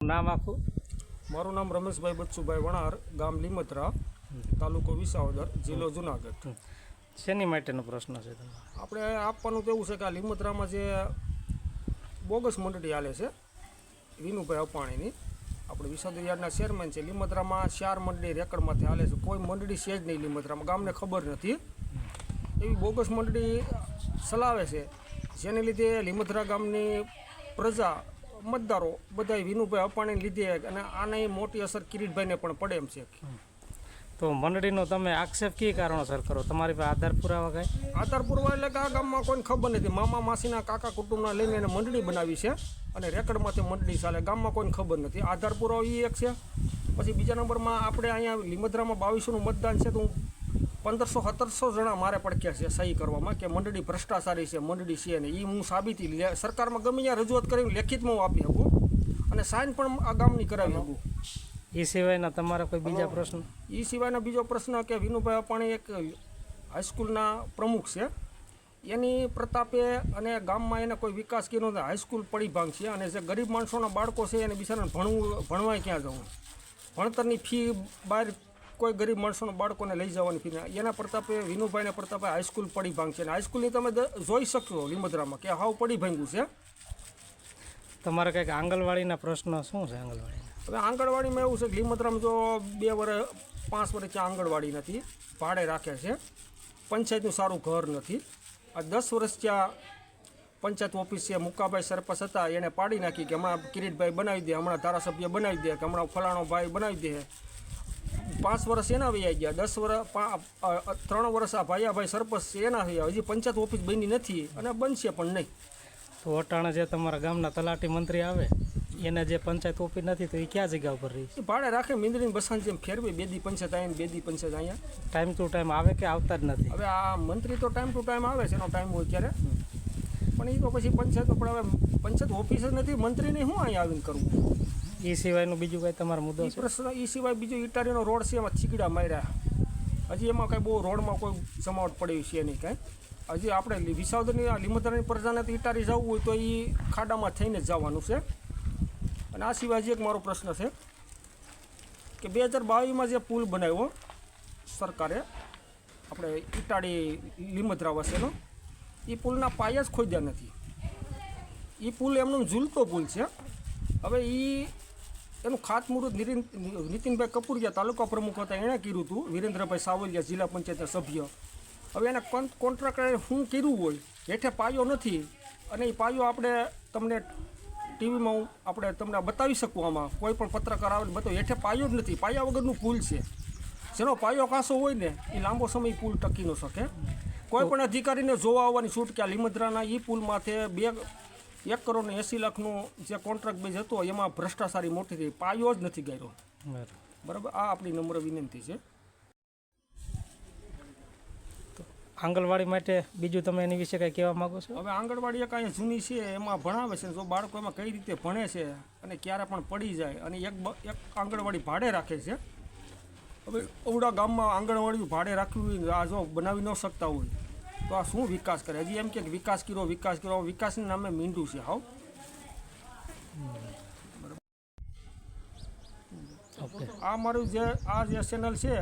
નામ આખું. મારું નામ રમેશભાઈ બચ્ચુભાઈ વણાર ગામ લીમત્રા તાલુકો વિસાવદર જિલ્લો જુનાગઢ. શેની માટેનો પ્રશ્ન છે તમારો? આપણે આપવાનું તો એવું છે કે આ લીમત્રામાં જે બોગસ મંડળી હાલે છે વિનુભાઈ અપાણીની આપણે વિસાવદર યાર્ડના ચેરમેન છે. લીમત્રામાં ચાર મંડળી રેકર્ડમાંથી હાલે છે. કોઈ મંડળી છે જ નહીં લીમત્રામાં. ગામને ખબર નથી. એવી બોગસ મંડળી ચલાવે છે. જેને લીધે લીમત્રા ગામની પ્રજા મતદારો બધાય વિનુભાઈ અપાણીને લીધે અને આને મોટી અસર કિરીટભાઈને પણ પડે એમ છે. તો મંડળીનો તમે આક્ષેપ કઈ કારણોસર કરો? તમારી પાસે આધાર પુરાવા કાંઈ? આધાર પુરાવા એટલે કે આ ગામમાં કોઈને ખબર નથી. મામા માસીના કાકા કુટુંબના લઈને એને મંડળી બનાવી છે અને રેકર્ડમાંથી મંડળી ચાલે. ગામમાં કોઈને ખબર નથી. આધાર પુરાવો એ એક છે. પછી બીજા નંબરમાં આપણે અહીંયા લીમદ્રામાં બાવીસોનું મતદાન છે તો હું પંદરસો સત્તરસો જણા મારે પડક્યા છે સહી કરવામાં કે મંડળી ભ્રષ્ટાચારી છે મંડળી છે ને એ હું સાબિતી લે- સરકારમાં ગમે ત્યાં રજૂઆત કરીને લેખિતમાં હું આપી શકું. અને સાઇન પણ આ ગામની કરાવી શકું. એ સિવાયના તમારા કોઈ બીજા પ્રશ્ન? એ સિવાયનો બીજો પ્રશ્ન કે વિનુભાઈ અપાણી એક હાઈસ્કૂલના પ્રમુખ છે. એની પ્રતાપે અને ગામમાં એને કોઈ વિકાસ કર્યો નથી. હાઈસ્કૂલ પડી ભાંગ છે અને જે ગરીબ માણસોના બાળકો છે એને બિચારાને ભણવું ભણવાય ક્યાં જવું? ભણતરની ફી બહાર કોઈ ગરીબ માણસોના બાળકોને લઈ જવાની ફી એના પ્રતાપે વિનુભાઈના પ્રતાપે હાઈસ્કૂલ પડી ભાંગ છે. અને હાઈસ્કૂલની તમે જોઈ શકશો લીમદ્રામાં કે હાવ પડી ભાંગ્યું છે. તમારે કંઈક આંગણવાડીના પ્રશ્ન શું છે આંગણવાડીના? હવે આંગણવાડીમાં એવું છે કે લીમત્રામાં જો બે વર્ષ પાંચ વર્ષ ત્યાં આંગણવાડી નથી ભાડે રાખે છે. પંચાયતનું સારું ઘર નથી. આ દસ વર્ષ ત્યાં પંચાયત ઓફિસ છે. મુકાભાઈ સરપંચ હતા એને પાડી નાખી કે હમણાં કિરીટભાઈ બનાવી દે હમણાં ધારાસભ્ય બનાવી દે કે હમણાં ફલાણો ભાઈ બનાવી દે. પાંચ વર્ષ એના વૈયા ગયા દસ વર્ષ ત્રણ વર્ષ આ ભાઈયાભાઈ સરપંચ છે એના થયા હજી પંચાયત ઓફિસ બની નથી અને બનશે પણ નહીં. તો અટાણે જે તમારા ગામના તલાટી મંત્રી આવે એને જે પંચાયત ઓફિસ નથી તો એ ક્યાં જગ્યા ઉપર રહી ભાડે રાખે મીંદડીને બસાન જેમ ફેરવી બેદી પંચાયત અહીંયા ને બેદી પંચાયત અહીંયા. ટાઈમ ટુ ટાઈમ આવે કે આવતા જ નથી? હવે આ મંત્રી તો ટાઈમ ટુ ટાઈમ આવે છે એનો ટાઈમ હોય ત્યારે પણ એ તો પછી પંચાયત પણ હવે પંચાયત ઓફિસ જ નથી મંત્રીને શું અહીંયા આવીને કરવું? એ સિવાયનું બીજું કંઈ તમારો મુદ્દો છે? પ્રશ્ન એ સિવાય બીજો ઇટાલીનો રોડ છે એમાં ચીકડા માર્યા. હજી એમાં કાંઈ બહુ રોડમાં કોઈ જમાવટ પડી છે નહીં કાંઈ. હજી આપણે વિસાવદરની આ લીમતરની પ્રજાને તો ઇટારી જવું હોય તો એ ખાડામાં થઈને જ જવાનું છે. અને આ સિવાય હજી એક મારો પ્રશ્ન છે કે બે હજાર બાવીસમાં જે પુલ બનાવ્યો સરકારે આપણે ઇટાડી લીમદ્રા વસેનો એ પુલના પાયા જ ખોદ્યા નથી. એ પુલ એમનો ઝૂલતો પુલ છે. હવે એ એનું ખાતમુહૂર્ત નિતિન નીતિનભાઈ કપૂરિયા તાલુકા પ્રમુખ હતા એણે કર્યું હતું વિરેન્દ્રભાઈ સાવલિયા જિલ્લા પંચાયતના સભ્ય. હવે એને કોન્ટ્રાક્ટરે શું કર્યું હોય હેઠે પાયો નથી અને એ પાયો આપણે તમને ટીવીમાં હું આપણે તમને બતાવી શકું આમાં. કોઈ પણ પત્રકાર આવે બતાવો હેઠે પાયો જ નથી પાયા વગરનું પુલ છે. જેનો પાયો કાંસો હોય ને એ લાંબો સમય પુલ ટકી ન શકે. કોઈ પણ અધિકારીને જોવા આવવાની છૂટ કે આ લીમદ્રાના એ પુલ માથે બે એક કરોડ ને એંસી લાખનો જે કોન્ટ્રાક્ટ બેઝ હતો એમાં ભ્રષ્ટાચારી મોટી થઈ પાયો જ નથી ગયો બરાબર. આ આપણી નમ્ર વિનંતી છે. આંગણવાડી માટે બીજું તમે એની વિશે કંઈ કહેવા માગો છો? હવે આંગણવાડી એક અહીંયા જૂની છે એમાં ભણાવે છે જો બાળકો એમાં કઈ રીતે ભણે છે અને ક્યારે પણ પડી જાય અને એક એક આંગણવાડી ભાડે રાખે છે. હવે ઓરડા ગામમાં આંગણવાડી ભાડે રાખવી હોય આ જો બનાવી ન શકતા હોય તો આ શું વિકાસ કરે? હજી એમ કે વિકાસ કર્યો વિકાસ કર્યો. વિકાસના નામે મીંડું છે હાવ. આ મારું જે આ જે ચેનલ છે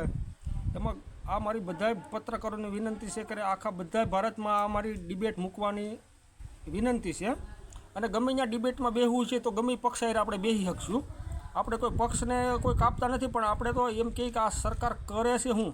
એમાં આ મારી બધાય પત્રકારોને વિનંતી છે કે આખા બધા ભારતમાં આ મારી ડિબેટ મૂકવાની વિનંતી છે. અને ગમે ત્યાં ડિબેટમાં બેહવું છે તો ગમે પક્ષ આપણે બેસી શકશું. આપણે કોઈ પક્ષને કોઈ કાપતા નથી પણ આપણે તો એમ કહીએ કે આ સરકાર કરે છે હું.